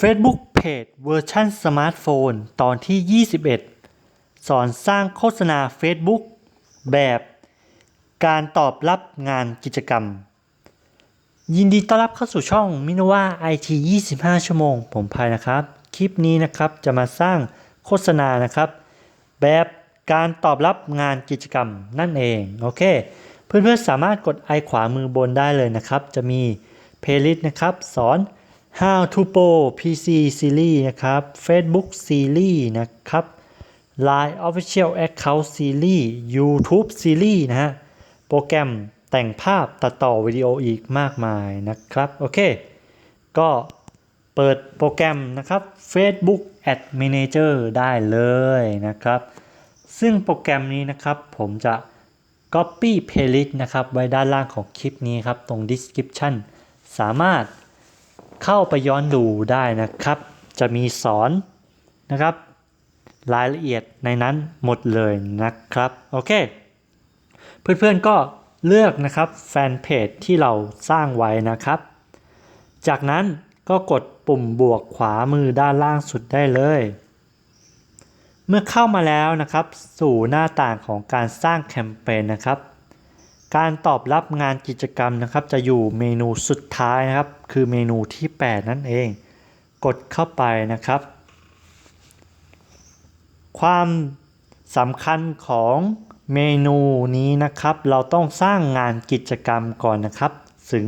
Facebook Page เวอร์ชันสมาร์ทโฟนตอนที่ 21 สอนสร้างโฆษณา Facebook แบบการตอบรับงานกิจกรรม ยินดีต้อนรับเข้าสู่ช่องมินว่า IT 25 ชั่วโมง ผมพายนะครับ คลิปนี้นะครับจะมาสร้างโฆษณานะครับ แบบการตอบรับงานกิจกรรมนั่นเอง โอเค เพื่อนๆสามารถกดไอขวามือบนได้เลยนะครับ จะมี playlist นะครับ สอน How to Pro PC Series นะครับ Facebook Series นะครับ Line Official Account Series YouTube Series นะฮะ โปรแกรมแต่งภาพตัดต่อวิดีโออีกมากมายนะครับ โอเค ก็เปิดโปรแกรมนะครับ Facebook Ad Manager ได้เลยนะครับ ซึ่งโปรแกรมนี้นะครับผมจะ Copy Playlist นะครับ ไว้ด้านล่างของคลิปนี้ครับ ตรง Description สามารถ เข้าไปย้อนดูได้นะครับ จะมีสอนนะครับ รายละเอียดในนั้นหมดเลยนะครับ โอเค เพื่อนๆก็เลือกนะครับแฟนเพจที่เราสร้างไว้นะครับ จากนั้นก็กดปุ่มบวกขวามือด้านล่างสุดได้เลย เมื่อเข้ามาแล้วนะครับ สู่หน้าต่างของการสร้างแคมเปญนะครับ การตอบรับงานกิจกรรมนะครับจะอยู่เมนูสุดท้ายนะครับ คือเมนูที่ 8 นั่นเอง กดเข้าไปนะครับ ความสำคัญของเมนูนี้นะครับ เราต้องสร้างงานกิจกรรมก่อนนะครับ ถึง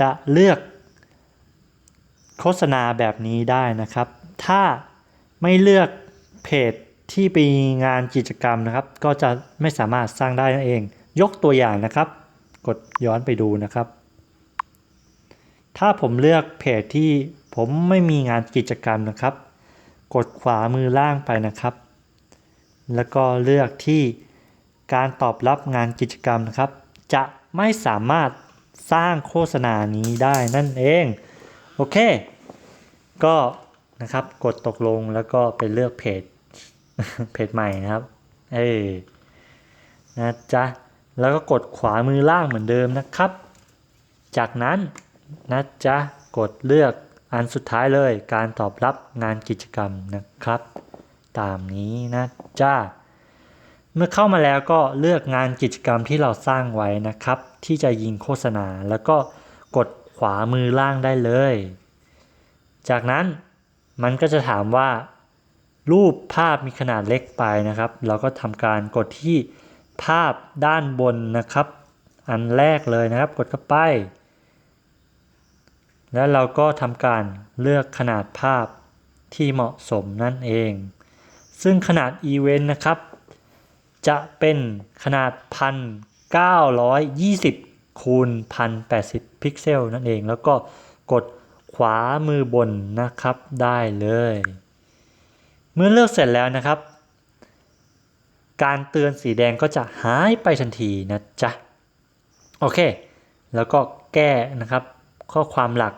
จะเลือกโฆษณาแบบนี้ได้นะครับ ถ้าไม่เลือกเพจที่มีงานกิจกรรมนะครับ ก็จะไม่สามารถสร้างได้นั่นเอง ยกตัวอย่างนะครับ กดย้อนไปดูนะครับ ถ้าผมเลือกเพจที่ผมไม่มีงานกิจกรรมนะครับ กดขวามือล่างไปนะครับ แล้วก็เลือกที่การตอบรับงานกิจกรรมนะครับ จะไม่สามารถสร้างโฆษณานี้ได้นั่นเอง โอเค ก็นะครับกดตกลงแล้วก็ไปเลือกเพจเพจใหม่นะครับ เอ้นะจ๊ะ แล้วก็กดขวามือล่างเหมือนเดิมนะครับ จากนั้นนะจ๊ะกดเลือกอันสุดท้ายเลยการตอบรับงานกิจกรรมนะครับ ตามนี้นะจ๊ะเมื่อเข้ามาแล้วก็เลือกงานกิจกรรมที่เราสร้างไว้นะครับ ที่จะยิงโฆษณาแล้วก็กดขวามือล่างได้เลย จากนั้นมันก็จะถามว่า รูปภาพมีขนาดเล็กไปนะครับ เราก็ทำการกดที่ ภาพด้านบนนะครับ อันแรกเลยนะครับ กดเข้าไป แล้วเราก็ทำการเลือกขนาดภาพที่เหมาะสมนั่นเอง ซึ่งขนาดอีเวนต์นะครับ จะเป็นขนาด 1920คูณ1080 พิกเซลนั่นเอง แล้วก็กดขวามือบนนะครับได้เลย เมื่อเลือกเสร็จแล้วนะครับ การเตือนสีแดงก็จะหายไปทันทีนะจ๊ะ โอเค แล้วก็แก้นะครับ ข้อความหลัก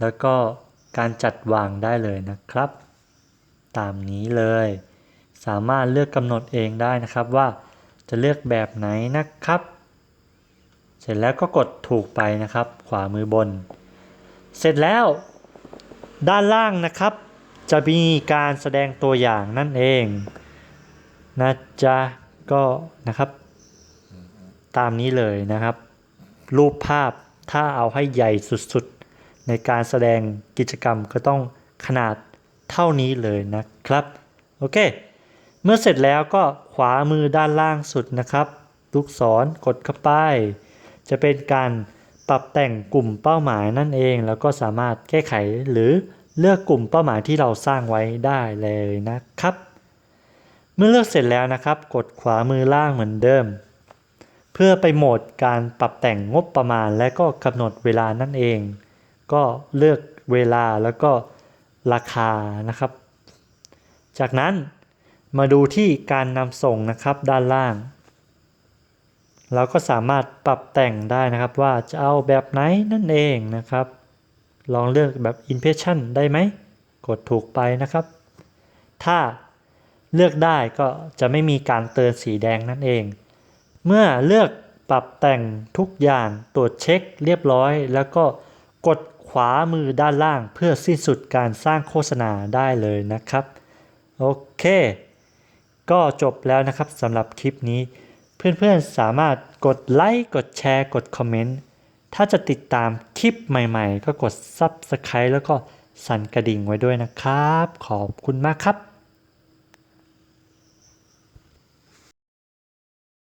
แล้วก็การจัดวางได้เลยนะครับ ตามนี้เลย สามารถเลือกกำหนดเองได้นะครับว่าจะเลือกแบบไหนนะครับ เสร็จแล้วก็กดถูกไปนะครับ ขวามือบน เสร็จแล้ว ด้านล่างนะครับ จะมีการแสดงตัวอย่างนั่นเอง นะจ๊ะก็นะครับ ตามนี้เลยนะครับ รูปภาพถ้าเอาให้ใหญ่สุดๆ ในการแสดงกิจกรรมก็ต้องขนาดเท่านี้เลยนะครับ โอเค เมื่อเสร็จแล้วก็ขวามือด้านล่างสุดนะครับ ลูกศรกดเข้าไป จะเป็นการปรับแต่งกลุ่มเป้าหมายนั่นเอง แล้วก็สามารถแก้ไขหรือเลือกกลุ่มเป้าหมายที่เราสร้างไว้ได้เลยนะครับ เมื่อเลือกเสร็จแล้วนะครับ กดขวามือล่างเหมือนเดิม เพื่อไปโหมดการปรับแต่งงบประมาณและก็กำหนดเวลานั่นเอง ก็เลือกเวลาแล้วก็ราคานะครับ จากนั้นมาดูที่การนำส่งนะครับด้านล่าง เราก็สามารถปรับแต่งได้นะครับว่าจะเอาแบบไหนนั่นเองนะครับ ลองเลือกแบบ Impression ได้ไหม กดถูกไปนะครับ ถ้า เลือกได้ก็จะไม่มีการเตือนสีแดงนั่นเอง เมื่อเลือกปรับแต่งทุกอย่างตรวจเช็คเรียบร้อย แล้วก็กดขวามือด้านล่างเพื่อสิ้นสุดการสร้างโฆษณาได้เลยนะครับ โอเค ก็จบแล้วนะครับสำหรับคลิปนี้ เพื่อนๆสามารถกดไลค์กดแชร์ กดคอมเมนต์ถ้าจะติดตามคลิปใหม่ๆ ก็กด Subscribe แล้วก็สั่นกระดิ่งไว้ด้วยนะครับ ขอบคุณมากครับ